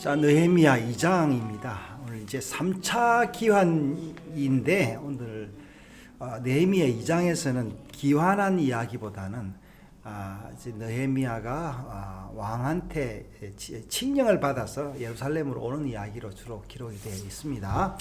자, 느헤미야 2장입니다. 오늘 이제 3차 기환인데 오늘 어, 느헤미야 2장에서는 기환한 이야기보다는 아, 이제 느헤미야가 아, 왕한테 치- 칙령을 받아서 예루살렘으로 오는 이야기로 주로 기록이 되어 있습니다.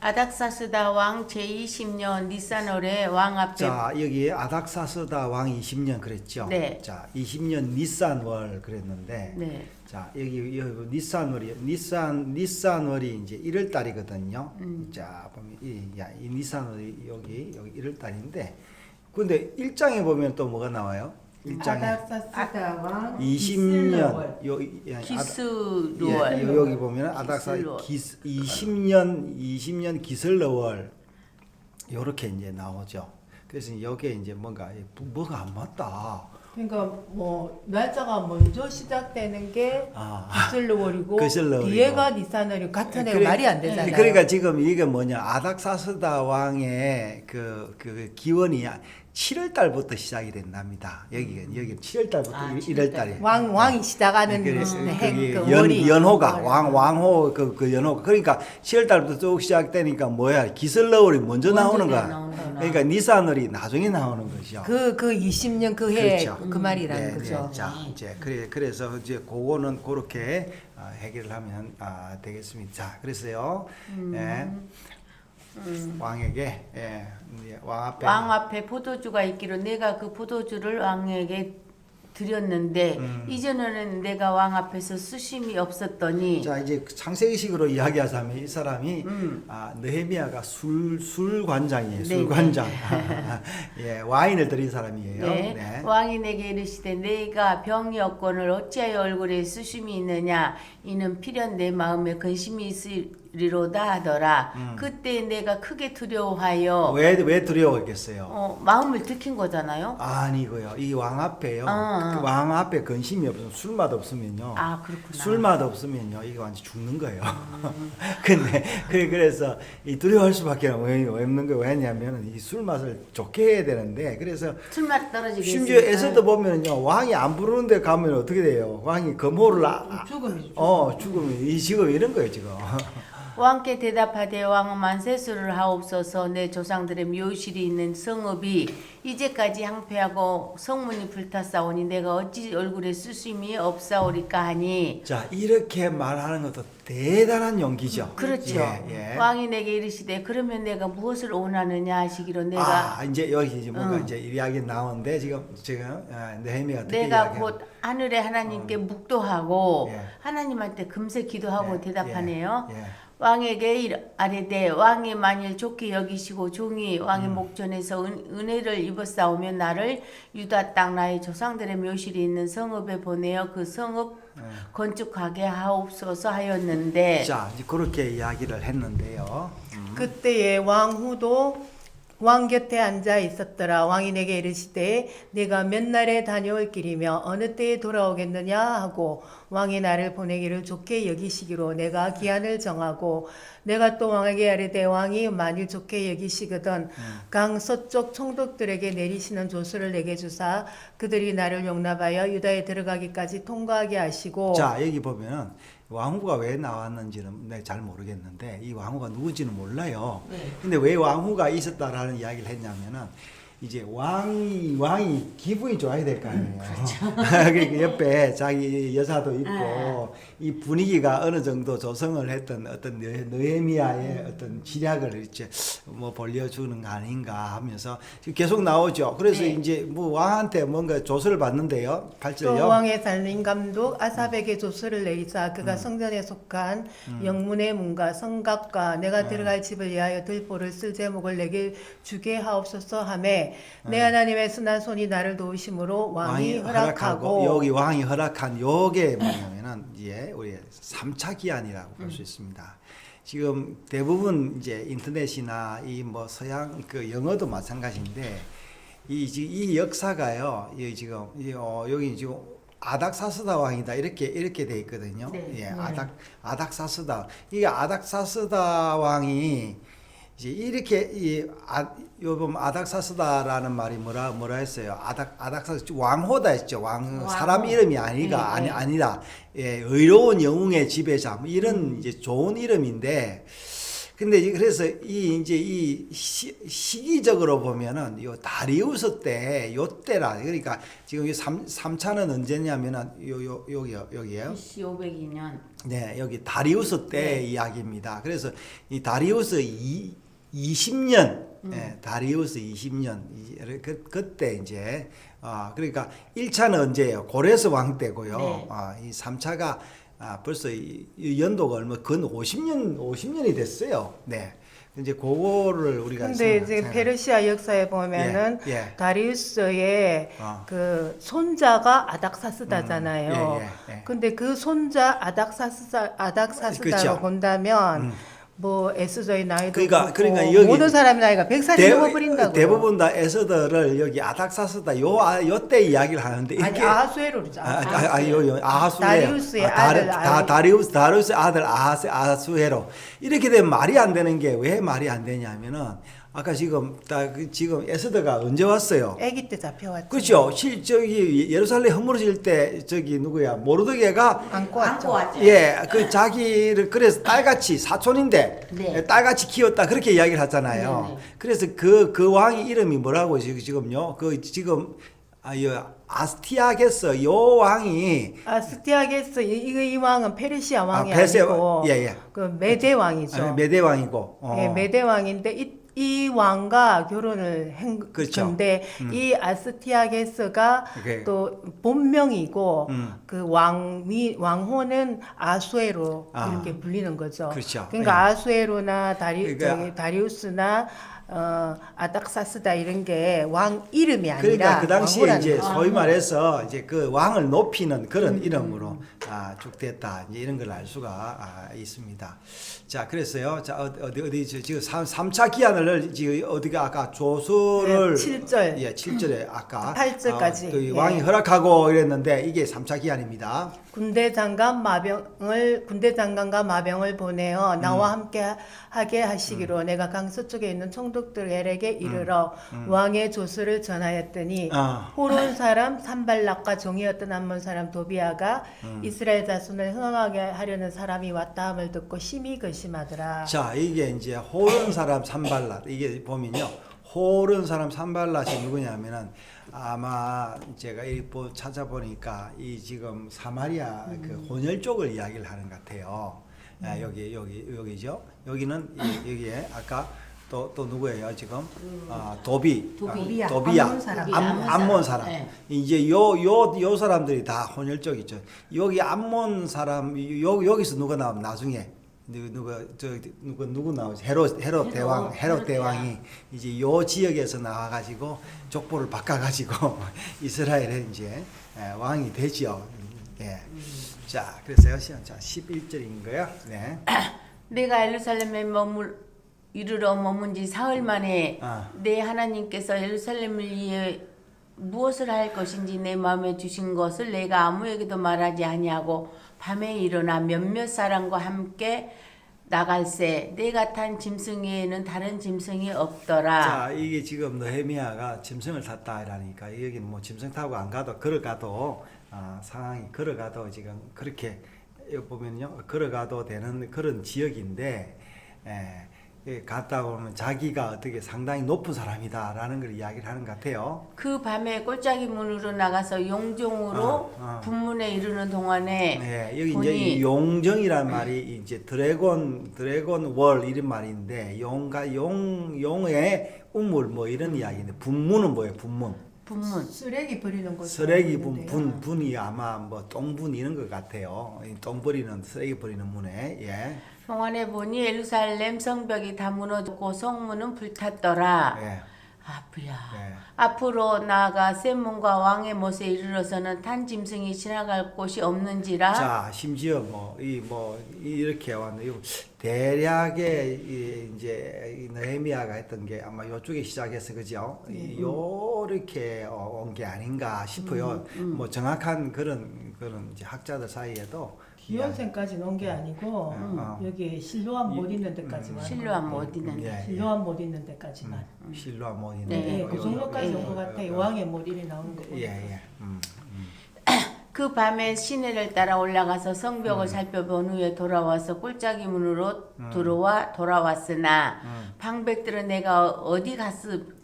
아닥사스다 왕 제20년 니산월에 왕 앞에 자, 여기 아닥사스다 왕 20년 그랬죠? 네. 자, 20년 니산월 그랬는데 네. 자 여기 여기 니산월이 니산 니산월이 이제 1월 달이거든요. 음. 자 보면 이, 야, 이 니산월이 여기 여기 1월 달인데 근데 일장에 보면 또 뭐가 나와요? 일장에 아닥사스다 왕 20년 요 기스루월 예, 요- 여기 보면 아닥사 기슬로월. 기스 20년 20년 기슬러월 요렇게 이제 나오죠. 그래서 여기에 이제 뭔가 이 부- 뭐가 안 맞다. 그러니까 뭐 날짜가 먼저 시작되는 게 아. 기슬로월이고 기슬로월이고. 뒤에가 니산월이 같은 애가 말이 안 되잖아요. 그러니까 지금 이게 뭐냐 아닥사스다 왕의 그, 그 기원이 7월 달부터 시작이 된답니다. 여기 여기 7월 달부터 아, 1월 달에. 왕 왕이 시작하는 그래, 음, 그게 행, 그 연, 월이 연호가 월. 왕 왕호 그, 그 연호 그러니까 7월 달부터 쭉 시작되니까 뭐야 기슬러월이 먼저 먼저 나오는 거야. 나오는구나. 그러니까 니산월이 나중에 나오는 거죠. 그, 그 20년 그 해그 그렇죠. 말이라는 네, 거죠. 네. 자, 이제 그래 그래서 이제 그거는 그렇게 아, 해결을 하면 아, 되겠습니다. 자, 그래서요. 음. 예. 왕에게 예, 이제 왕 앞에 왕 앞에 포도주가 있기로 내가 그 포도주를 왕에게 드렸는데 음. 이전에는 내가 왕 앞에서 수심이 없었더니 자 이제 창세기식으로 이야기하자면 이 사람이 음. 아, 느헤미야가 술 술관장이에요. 네, 술관장. 예, 와인을 드린 사람이에요. 네. 네. 왕이 내게 이르시되 내가 병이 없거늘 어찌하여 얼굴에 수심이 있느냐 이는 필연 내 마음에 근심이 있으 리로다 하더라 음. 그때 내가 크게 두려워하여 왜 왜 두려워했겠어요? 어, 마음을 들킨 거잖아요 아니고요. 이 왕 앞에요. 아. 그왕 앞에 근심이 없으면 술맛 없으면요. 아 그렇구나 술맛 없으면요 이거 완전 죽는 거예요. 근데 그 그래서 이 두려워할 수밖에 없는 거 왜냐하면 이 술 맛을 좋게 해야 되는데 그래서 술맛 떨어지게 심지어 했으니까. 에서도 보면요 왕이 안 부르는데 가면 어떻게 돼요? 왕이 검호를 아, 아- 죽음이죠. 어 죽으면 이 지금 이런 거예요 지금. 왕께 대답하되 왕은 만세수를 하옵소서 내 조상들의 묘실이 있는 성읍이 이제까지 항폐하고 성문이 불탔사오니 내가 어찌 얼굴에 수심이 없사오리까 하니 자 이렇게 말하는 것도 대단한 용기죠. 그렇죠 예, 예. 왕이 내게 이르시되 그러면 내가 무엇을 원하느냐 하시기로 내가 아 이제 여기 이제 뭔가 응. 이제 이야기 나오는데 지금 지금 아, 네헤미야 어떻게 내가 이야기하는- 곧 하늘의 하나님께 묵도하고 예. 하나님한테 금세 기도하고 예, 대답하네요. 예, 예. 왕에게 일- 아뢰되 왕이 만일 좋게 여기시고 종이 왕의 목전에서 은, 은혜를 입었사오면 나를 유다 땅 나의 조상들의 묘실이 있는 성읍에 보내어 그 성읍 건축하게 하옵소서 하였는데 자 이제 그렇게 이야기를 했는데요. 그때에 왕후도 왕 곁에 앉아 있었더라. 왕이 내게 이르시되 내가 몇 날에 다녀올 길이며 어느 때에 돌아오겠느냐 하고 왕이 나를 보내기를 좋게 여기시기로 내가 기한을 정하고 내가 또 왕에게 아뢰되 왕이 만일 좋게 여기시거든 강 서쪽 총독들에게 내리시는 조서를 내게 주사 그들이 나를 용납하여 유다에 들어가기까지 통과하게 하시고 자 여기 보면은 왕후가 왜 나왔는지는 내가 잘 모르겠는데 이 왕후가 누군지는 몰라요. 근데 왜 왕후가 있었다라는 이야기를 했냐면은 이제 왕이 왕이 기분이 좋아야 될 거 아니에요. 그러니까 옆에 자기 여사도 있고 이 분위기가 어느 정도 조성을 했던 어떤 느- 느헤미야의 어떤 지략을 이제 뭐 벌려주는 거 아닌가 하면서 계속 나오죠. 그래서 네. 이제 뭐 왕한테 뭔가 조서를 받는데요. 또 8절요. 왕의 살림 감독 아삽에게 조서를 내리사 그가 성전에 속한 영문의 문과 성곽과 내가 들어갈 집을 위하여 들보를 쓸 제목을 내게 주게 하옵소서 하매 내 하나님의 순한 손이 나를 도우심으로 왕이, 허락하고, 여기 왕이 허락한 요게 뭐냐면은 이제 우리 3차 기한이라고 볼 수 있습니다. 지금 대부분 이제 인터넷이나 이 뭐 서양 그 영어도 마찬가지인데 이 이 역사가요. 이 지금 이 어, 여기 지금 아닥사스다 왕이다 이렇게 이렇게 돼 있거든요. 네. 예, 아닥 아닥사스다 이게 아닥사스다 왕이 이제 이렇게 이 아, 요번 아닥사스다라는 말이 뭐라 뭐라 했어요. 아닥 아닥사스 왕호다 했죠. 왕 왕호. 사람 이름이 아니가 네, 아니 네. 아니라 예, 의로운 영웅의 지배자 뭐 이런 이제 좋은 이름인데 근데 이제 그래서 이 이제 이 시, 시기적으로 보면은 요 다리우스 때 요때라 그러니까 지금 이 삼, 삼차는 언제냐면은 요 요 여기요 여기에요. BC 502년. 네, 여기 다리우스 때 이야기입니다. 그래서 이 다리우스 이, 20년, 예, 다리우스 20년, 이- 그, 그때 이제, 아, 그러니까 1차는 언제예요? 고레스 왕 때고요. 네. 아, 이 3차가 아, 벌써 이, 이 연도가 얼마, 근 50년, 50년이 됐어요. 네. 이제 그거를 우리가 근데 생각- 이제 생각- 페르시아 역사에 보면은 예, 예. 다리우스의 어. 그 손자가 아닥사스다잖아요. 음, 예, 예, 예. 근데 그 손자 아닥사스다 아닥사스다로 그렇죠. 본다면 음. 뭐 에스더의 나이도 그러니까- 그러니까 여기 모든 사람의 나이가 100살이 넘어버린다고. 대부분 다 에서더를 여기 아닥사스다 요, 아, 요때 이야기를 하는데 아니 이렇게 아하수에로. 아, 아, 아, 요. 다리우스의 아, 아들, 다. 다리우스, 다리우스 아들 아하스, 아하수헤로. 이렇게 되면 말이 안 되는 게 왜 말이 안 되냐면은, 아까 지금, 다, 그 지금 에스더가 언제 왔어요? 아기 때 잡혀왔죠. 그렇죠. 실, 저기, 예루살렘 허물어질 때, 저기, 누구야, 모르드게가, 안고 왔죠. 안고 왔죠. 예, 그 자기를, 그래서 딸같이, 사촌인데, 네. 딸같이 키웠다, 그렇게 이야기를 하잖아요. 네, 네. 그래서 그, 그 왕이 이름이 뭐라고, 지금, 지금요? 그, 지금, 아, 요, 아스티아게스, 요 왕이, 아 스티아게스 이, 이거 이 왕은 페르시아 왕이 아, 페르시아 아니고 왕, 예, 예. 그 메대 왕이죠. 아, 메대 왕이고. 어. 예, 메대 왕인데 이, 이 왕과 결혼을 한 그렇죠. 건데 이 아스티아게스가 이게- 또 본명이고 음. 그 왕위 왕호는 아수에로 아. 이렇게 불리는 거죠. 그렇죠. 그러니까 예. 아수에로나 다리 그러니까- 다리우스나 어, 아닥사스다 이런 게 왕 이름이 아니라 그러니까 그 당시에 이제. 소위 말해서 이제 그 왕을 높이는 그런 음, 이름으로 아, 쭉 됐다. 이제 이런 걸 알 수가 아, 있습니다. 자, 그랬어요. 자, 어디 어디, 어디 저- 지금 3, 차 기한을 지금 어디가 아까 조수를 네, 칠절. 예, 7절에 아까 팔절까지. 아, 또 예. 왕이 허락하고 이랬는데 이게 3차 기한입니다. 군대 장관 마병을 군대 장관과 마병을 보내어 음. 나와 함께 하- 하게 하시기로 내가 강서 쪽에 있는 총독들에게 이르러 음. 왕의 조서를 전하였더니 아. 호론 사람 산발락과 종이었던 암몬 사람 도비아가 음. 이스라엘 자손을 흥하게 하려는 사람이 왔다 함을 듣고 심히 근심하더라. 자, 이게 이제 호른 사람 산발랏. 이게 보면요. 호른 사람 산발랏이 누구냐면은 아마 제가 이 보- 찾아보니까 이 지금 사마리아 그 혼혈 쪽을 이야기를 하는 것 같아요. 아, 여기 여기 여기죠. 여기는 이, 여기에 아까 또 또 누구예요 지금? 아, 도비, 도비. 아, 도비야, 암몬 사람. 암, 암몬 암몬 사람. 사람. 네. 이제 요 요 요 사람들이 다 혼혈 쪽이죠. 여기 암몬 사람 요 여기서 누가 나오면 나중에 누- 누가 저 누가 누구 나오지 헤롯 헤롯 헤롯, 대왕 헤롯 헤롯 대왕이 이제 요 지역에서 나와 가지고 족보를 바꿔 가지고 이스라엘에 이제 예, 왕이 되지요. 예. 자, 그래서요. 시간 자 11절인 거야. 네. 내가 예루살렘에 머물 이르러 머문 지 사흘 만에 아. 내 하나님께서 예루살렘을 위해 무엇을 할 것인지 내 마음에 주신 것을 내가 아무에게도 말하지 아니하고 밤에 일어나 몇몇 사람과 함께 나갈새 내가 탄 짐승 에는 다른 짐승이 없더라. 자, 이게 지금 느헤미야가 짐승을 탔다라니까 여기는 뭐 짐승 타고 안 가도 걸어가도 아, 상황이 걸어가도 지금 그렇게 여기 보면요 걸어가도 되는 그런 지역인데 예, 예, 갔다 오면 자기가 어떻게 상당히 높은 사람이다라는 걸 이야기를 하는 것 같아요. 그 밤에 꼴짝이 문으로 나가서 용종으로 아, 아. 분문에 이르는 동안에 네, 여기 이제 용정이란 말이 이제 드래곤 드래곤 월 이런 말인데 용과 용 용의 우물 뭐 이런 이야기인데 분문은 뭐예요? 분문. 분문 쓰레기 버리는 곳. 쓰레기 분, 분 분이 아마 뭐 똥분 이런 것 같아요. 이똥 버리는 쓰레기 버리는 문에 예. 동안에 보니 예루살렘 성벽이 다 무너졌고 성문은 불탔더라. 예. 아프야. 예. 앞으로 나아가 샘문과 왕의 못에 이르러서는 탄 짐승이 지나갈 곳이 없는지라. 자 심지어 뭐이뭐 이렇게 왔는데 대략의 이 이제 이 느헤미야가 했던 게 아마 요쪽에 시작해서 그죠? 이 요렇게 온 게 아닌가 싶어요. 뭐 정확한 그런 그런 이제 학자들 사이에도 기원생까지 놓은 게 아니고 어. 여기 실로암 못 있는 데까지만 실로암 못 있는 예, 예. 실로암 못 있는 데까지만 실로와 못 있는 네, 예, 거. 그 요- 정도까지 요- 온것 요- 같아 요- 왕의 몰일이 나오는 거 예, 예. 음, 음. 그 밤에 시내를 따라 올라가서 성벽을 음. 살펴본 후에 돌아와서 꿀짜기 문으로 들어와 돌아왔으나 음. 방백들은 내가 어디 갔,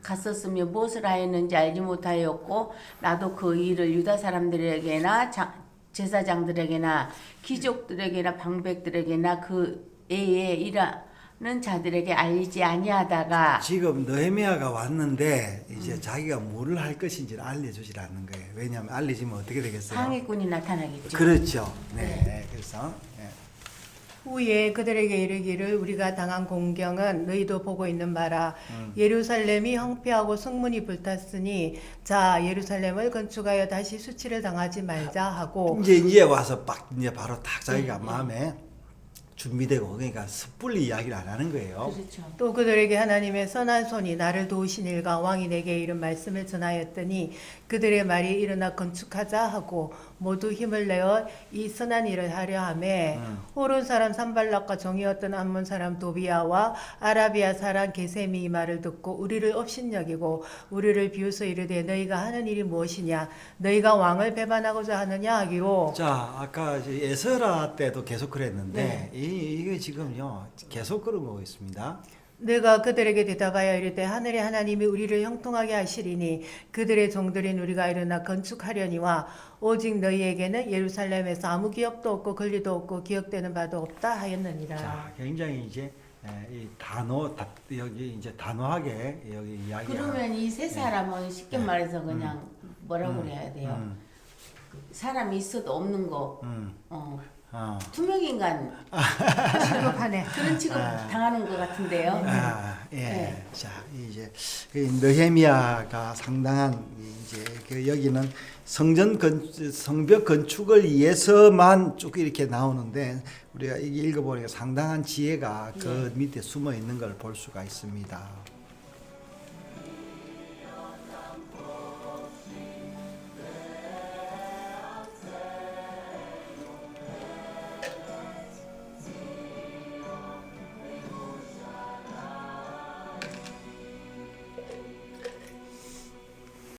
갔었으며 무엇을 하였는지 알지 못하였고 나도 그 일을 유다 사람들에게나 자, 제사장들에게나 귀족들에게나 방백들에게나 그 애에 일하는 자들에게 알리지 아니하다가 지금 느헤미야가 왔는데 이제 음. 자기가 뭐를 할 것인지 를 알려주질 않는 거예요. 왜냐하면 알려지면 어떻게 되겠어요? 방해꾼이 나타나겠죠. 그렇죠. 네. 그래서 예. 후에 그들에게 이르기를 우리가 당한 공경은 너희도 보고 있는 바라 음. 예루살렘이 황폐하고 성문이 불탔으니 자 예루살렘을 건축하여 다시 수치를 당하지 말자 하고 이제 이제 와서 빡 이제 바로 딱 자기가 네, 마음에 준비되고 그러니까 섣불리 이야기를 안 하는 거예요. 그렇죠. 또 그들에게 하나님의 선한 손이 나를 도우신 일과 왕이 내게 이른 말씀을 전하였더니 그들의 말이 일어나 건축하자 하고 모두 힘을 내어 이 선한 일을 하려 하매 음. 호론 사람 산발락과 종이었던 암몬 사람 도비아와 아라비아 사람 게셈이 이 말을 듣고 우리를 업신여기고 우리를 비웃어 이르되 너희가 하는 일이 무엇이냐 너희가 왕을 배반하고자 하느냐 하기로 자, 아까 이제 에스라 때도 계속 그랬는데 네. 이 이게 지금요 계속 그런 거고 있습니다. 내가 그들에게 대답하여 이르되 하늘의 하나님이 우리를 형통하게 하시리니 그들의 종들인 우리가 일어나 건축하려니와 오직 너희에게는 예루살렘에서 아무 기억도 없고 권리도 없고 기억되는 바도 없다 하였느니라. 자, 굉장히 이제 에, 이 다, 여기 이제 단호하게 여기 이야기. 그러면 이 세 사람은 쉽게 말해서 그냥 뭐라고 그래야 돼요? 음, 사람이 있어도 없는 거, 음, 어, 어. 투명 인간 취급하네. 그런 취급 당하는 것 같은데요. 아, 예. 네. 자, 이제 이 느헤미야가 상당한 이제 그 여기는 성전 건 성벽 건축을 위해서만 쭉 이렇게 나오는데 우리가 읽어보니까 상당한 지혜가 그 밑에 숨어 있는 걸 볼 수가 있습니다.